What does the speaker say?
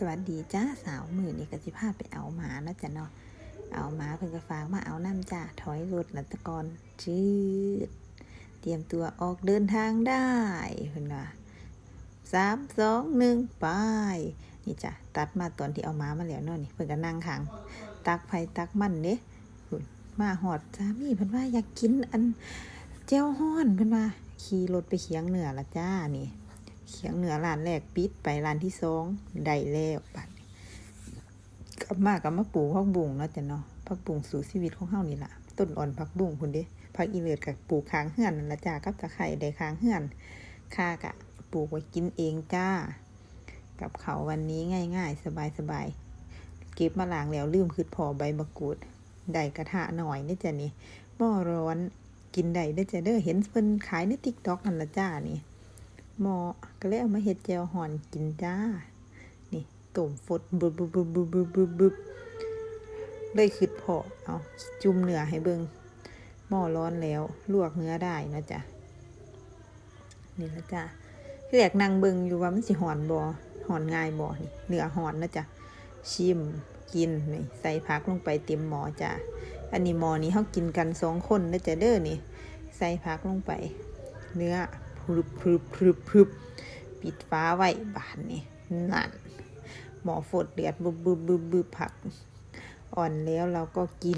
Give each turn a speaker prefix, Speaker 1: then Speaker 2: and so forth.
Speaker 1: สวัสดีจ้าสาวมือนี่กสิพาไปเอาหมาเนาะจ้ะเนาะเอาหมาเพิ่นก็ฝากมาเอาน้ำจ้าถอยรถนัตะกรจืดเตรียมตัวออกเดินทางได้เพิ่นว่าสามสองหนึ่งไปนี่จ้ะตัดมาตอนที่เอาหมามาแล้วเนาะนี่เพิ่นก็นั่งขังตักไผตักมันเด้มาหอดสามีเพิ่นว่าอยากกินอันเจ้าฮ้อนเพิ่นว่าขี่รถไปเคียงเหนือละจ้านี่ เขียงเหนือร้านแรกปิดไปร้านที่สองได้แล้วบัดนี้กลับมากับมาปลูกพักบุ้งเนาะจ้ะเนาะพักบุ้งสู่ชีวิตของเฮานี่ล่ะต้นอ่อนพักบุ้งคุณเด้พักอีเลิศกับปลูกค้างเฮือนนั่นละจ้ากับตะไคร้ได้ค้างเฮือนค่ากะปลูกไว้กินเองจ้า กับเขาวันนี้ง่ายๆ สบายๆเก็บมาล้างแล้วลืมคือพอใบมะกรูดได้กระทะหน่อยนี่จ้ะนี่หม้อร้อนกินได้เด้จ้ะเด้อเห็นเพิ่นขายใน TikTok นั่นละจ้านี่ หมอก็เลยเอามาเฮ็ดแจวหอนกินจ้า นี่ต้มฟดบึบบึบบึบบึบบึบบึบเลยคิดพอเอาจุ่มเนื้อให้เบิงหม้อร้อนแล้วลวกเนื้อได้นะจ๊ะนี่ละจ้ะที่แรกนั่งเบิงอยู่ว่ามันสิหอนบ่หอนง่ายบ่นี่เนื้อหอนนะจ๊ะชิมกินนี่ใส่ผักลงไปเต็มหม้อจ้ะอันนี้หมอนี้เขากินกันสองคนนะจ๊ะเด้อนี่ ใส่ผักลงไป เนื้อ พรึบพรึบพรึบพรึบปิดฟ้าไว้บานนี่นั่นหมอฝดเดือดบึบบึบบึบบึบผัก อ่อนแล้วเราก็กิน